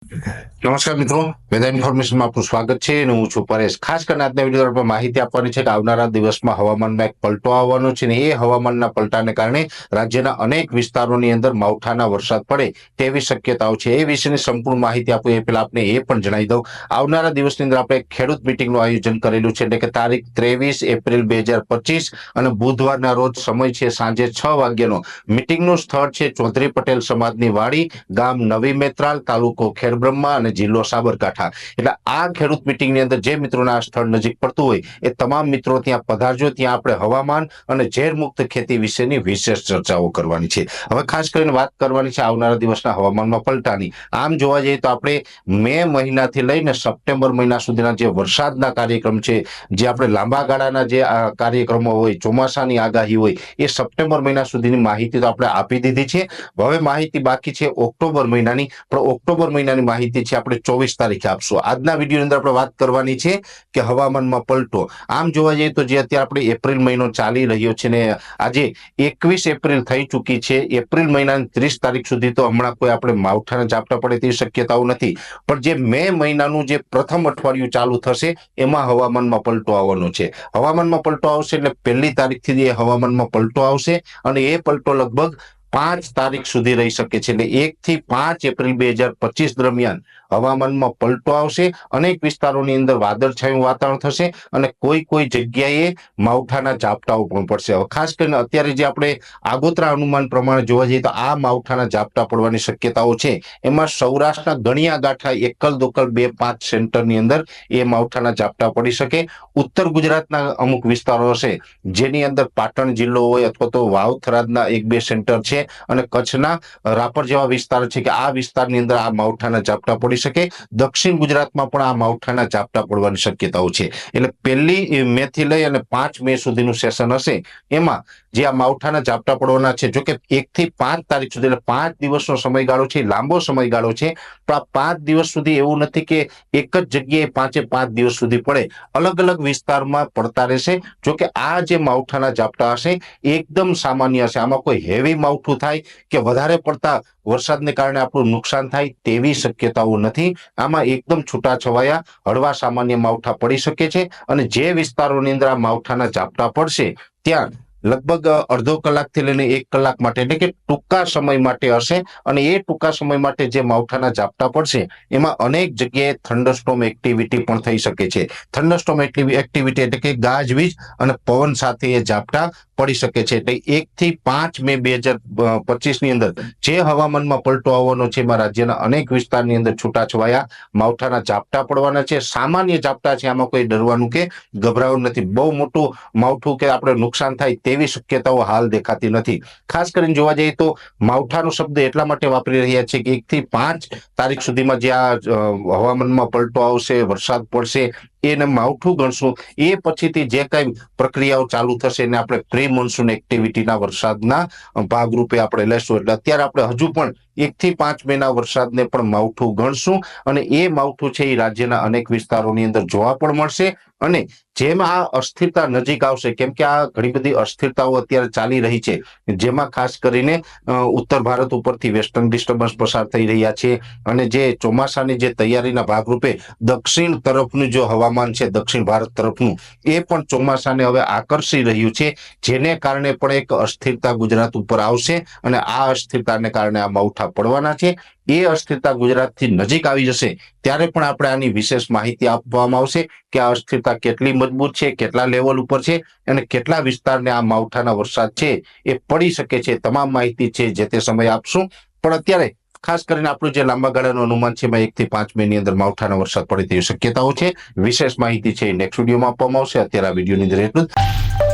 નમસ્કાર મિત્રો. વેધર ઇન્ફોર્મેશનમાં આપનું સ્વાગત છે અને હું છું પરેશ. ખાસ કરીને આજના વીડિયો પર માહિતી આપવાની છે કે આવનારા દિવસમાં હવામાનમાં એક પલટો આવવાનો છે અને એ હવામાનના પલટાને કારણે રાજ્યના અનેક વિસ્તારોની અંદર માવઠાના વરસાદ પડે તેવી શક્યતાઓ છે. એ વિશેની સંપૂર્ણ માહિતી આપું એ પહેલા આપને એ પણ જણાવી દઉં. આવનારા દિવસની અંદર આપણે ખેડૂત મિટિંગનું આયોજન કરેલું છે એટલે કે તારીખ ત્રેવીસ એપ્રિલ બે હજાર પચીસ અને બુધવારના રોજ સમય છે સાંજે છ વાગ્યાનો. મિટિંગનું સ્થળ છે ચૌધરી પટેલ સમાજની વાડી, ગામ નવી મેત્રાલ, તાલુકો ખેડબ્રહ્મા અને જિલ્લો સાબરકાંઠા. એટલે આ ખેડૂત મિટિંગની અંદર જે મિત્રોને આ સ્થળ નજીક પડતું હોય, એ તમામ મિત્રો ત્યાં પધારજો, ત્યાં આપણે હવામાન અને ઝેરમુક્ત ખેતી વિશેની વિશેષ ચર્ચાઓ કરવાની છે. હવે ખાસ કરીને વાત કરવાની છે આવનારા દિવસના હવામાનમાં પલટાની. આમ જોવા જઈએ તો આપણે મે મહિનાથી લઈને સપ્ટેમ્બર મહિના સુધીના જે વરસાદના કાર્યક્રમ છે, જે આપણે લાંબા ગાળાના જે કાર્યક્રમો હોય, ચોમાસાની આગાહી હોય, એ સપ્ટેમ્બર મહિના સુધીની માહિતી તો આપણે આપી દીધી છે. હવે માહિતી બાકી છે ઓક્ટોબર મહિનાની. પણ ઓક્ટોબર મહિનાની માહિતી છે, આપણે ચોવીસ તારીખે આપશું. આજના વિડીયોની અંદર આપણે વાત કરવાની છે કે હવામાનમાં પલટો. આમ જોવા જઈએ તો જે અત્યારે આપણે એપ્રિલ મહિનો ચાલી રહ્યો છે ને, આજે એકવીસ એપ્રિલ થઈ ચૂકી છે. એપ્રિલ મહિનાની ત્રીસ તારીખ સુધી તો હમણાં કોઈ આપણે માવઠાના ઝાપટા પડે તેવી શક્યતાઓ નથી. પણ જે મે મહિનાનું જે પ્રથમ અઠવાડિયું ચાલુ થશે, એમાં હવામાનમાં પલટો આવવાનો છે. હવામાનમાં પલટો આવશે એટલે પહેલી તારીખથી એ હવામાનમાં પલટો આવશે અને એ પલટો લગભગ પાંચ તારીખ સુધી રહી શકે છે. એટલે એક થી પાંચ એપ્રિલ બે હજાર પચીસ દરમિયાન હવામાનમાં પલટો આવશે, અનેક વિસ્તારોની અંદર વાદળછાયું વાતાવરણ થશે અને કોઈ કોઈ જગ્યાએ માવઠાના ઝાપટાઓ પણ પડશે. હવે ખાસ કરીને અત્યારે જે આપણે આગોતરા અનુમાન પ્રમાણે જોવા જઈએ તો આ માવઠાના ઝાપટા પડવાની શક્યતાઓ છે. એમાં સૌરાષ્ટ્રના ગણિયા ગાંઠા એકલ દોકલ બે પાંચ સેન્ટરની અંદર એ માવઠાના ઝાપટા પડી શકે. ઉત્તર ગુજરાતના અમુક વિસ્તારો હશે, જેની અંદર પાટણ જિલ્લો હોય અથવા તો વાવ થરાદના એક બે સેન્ટર છે અને કચ્છના રાપર જેવા વિસ્તાર છે કે આ વિસ્તારની અંદર આ માવઠાના ઝાપટા પડી શકે. દક્ષિણ ગુજરાતમાં પણ આ માવઠાના ઝાપટા પડવાની શક્યતાઓ છે. એટલે પહેલી મે થી લઈ અને પાંચ મે સુધીનું સેશન હશે. એમાં જે આ માવઠાના ઝાપટા પડવાના છે, જોકે એક થી પાંચ તારીખ સુધી, એટલે પાંચ દિવસનો સમયગાળો છે, લાંબો સમયગાળો છે પણ આ પાંચ દિવસ સુધી એવું નથી કે એક જ જગ્યાએ પાંચે પાંચ દિવસ સુધી પડે. અલગ અલગ વિસ્તારમાં પડતા રહેશે. જોકે આ જે માવઠાના ઝાપટા હશે, એકદમ સામાન્ય હશે. આમાં કોઈ હેવી માવઠું થાય કે વધારે પડતા વરસાદને કારણે આપણું નુકસાન થાય તેવી શક્યતાઓ નથી. આમાં એકદમ છૂટાછવાયા હળવા સામાન્ય માવઠા પડી શકે છે અને જે વિસ્તારોની અંદર આ માવઠાના ઝાપટા પડશે, ત્યાં લગભગ અડધો કલાકથી લઈને એક કલાક માટે એટલે કે ટૂંકા સમય માટે હશે અને એ ટૂંકા સમય માટે જે માવઠાના ઝાપટા પડશે, એમાં અનેક જગ્યાએ થંડરસ્ટોમ એક્ટિવિટી પણ થઈ શકે છે. થંડરસ્ટોમ એક્ટિવિટી એટલે કે ગાજવીજ અને પવન સાથે એ ઝાપટા પડી શકે છે. એટલે એક થી પાંચ મે બે હજાર પચીસની અંદર જે હવામાનમાં પલટો આવવાનો છે એમાં રાજ્યના અનેક વિસ્તારની અંદર છૂટાછવાયા, માવઠાના ઝાપટા પડવાના છે. સામાન્ય ઝાપટા છે, આમાં કોઈ ડરવાનું કે ગભરાવું નથી. બહુ મોટું માવઠું કે આપણે નુકસાન થાય તેવી શક્યતાઓ હાલ દેખાતી નથી. ખાસ કરીને જોવા જઈએ તો માવઠાનો શબ્દ એટલા માટે વાપરી રહ્યા છે કે એક થી પાંચ તારીખ સુધીમાં જે આ હવામાનમાં પલટો આવશે, વરસાદ પડશે એને માવઠું ગણશું. એ પછીથી જે કઈ પ્રક્રિયાઓ ચાલુ થશે એને આપણે પ્રી મોન્સૂન એક્ટિવિટીના વરસાદના ભાગરૂપે આપણે લેશું. એટલે અત્યારે આપણે હજુ પણ એક થી પાંચ મહિના વરસાદને પણ માવઠું ગણશું અને એ માવઠું છે એ રાજ્યના અનેક વિસ્તારોની અંદર જોવા પણ મળશે અને જેમ આ અસ્થિરતા નજીક આવશે, કેમ કે આ ઘણી બધી અસ્થિરતાઓ અત્યારે ચાલી રહી છે, જેમાં ખાસ કરીને ઉત્તર ભારત ઉપરથી વેસ્ટર્ન ડિસ્ટર્બન્સ પસાર થઈ રહ્યા છે અને જે ચોમાસાની જે તૈયારીના ભાગરૂપે દક્ષિણ તરફનું જો હવામાન છે, દક્ષિણ ભારત તરફનું, એ પણ ચોમાસાને હવે આકર્ષી રહ્યું છે, જેને કારણે પણ એક અસ્થિરતા ગુજરાત ઉપર આવશે અને આ અસ્થિરતાને કારણે આ માવઠા પડવાના છે. એ અસ્થિરતા ગુજરાતથી નજીક આવી જશે. ત્યારે પણ આપણે આની વિશેષ માહિતી આપવામાં આવશે કે આ અસ્થિરતા કેટલી મજબૂત છે, કેટલા લેવલ ઉપર છે અને કેટલા વિસ્તારને આ માવઠાના વરસાદ છે એ પડી શકે છે. તમામ માહિતી છે જે તે સમય આપશું. પણ અત્યારે ખાસ કરીને આપણું જે લાંબા ગાળાનું અનુમાન છે એમાં એકથી પાંચ મહિની અંદર માવઠાનો વરસાદ પડે તેવી શક્યતાઓ છે. વિશેષ માહિતી છે નેક્સ્ટ વિડીયોમાં આપવામાં આવશે. અત્યારે આ વિડીયોની અંદર એટલું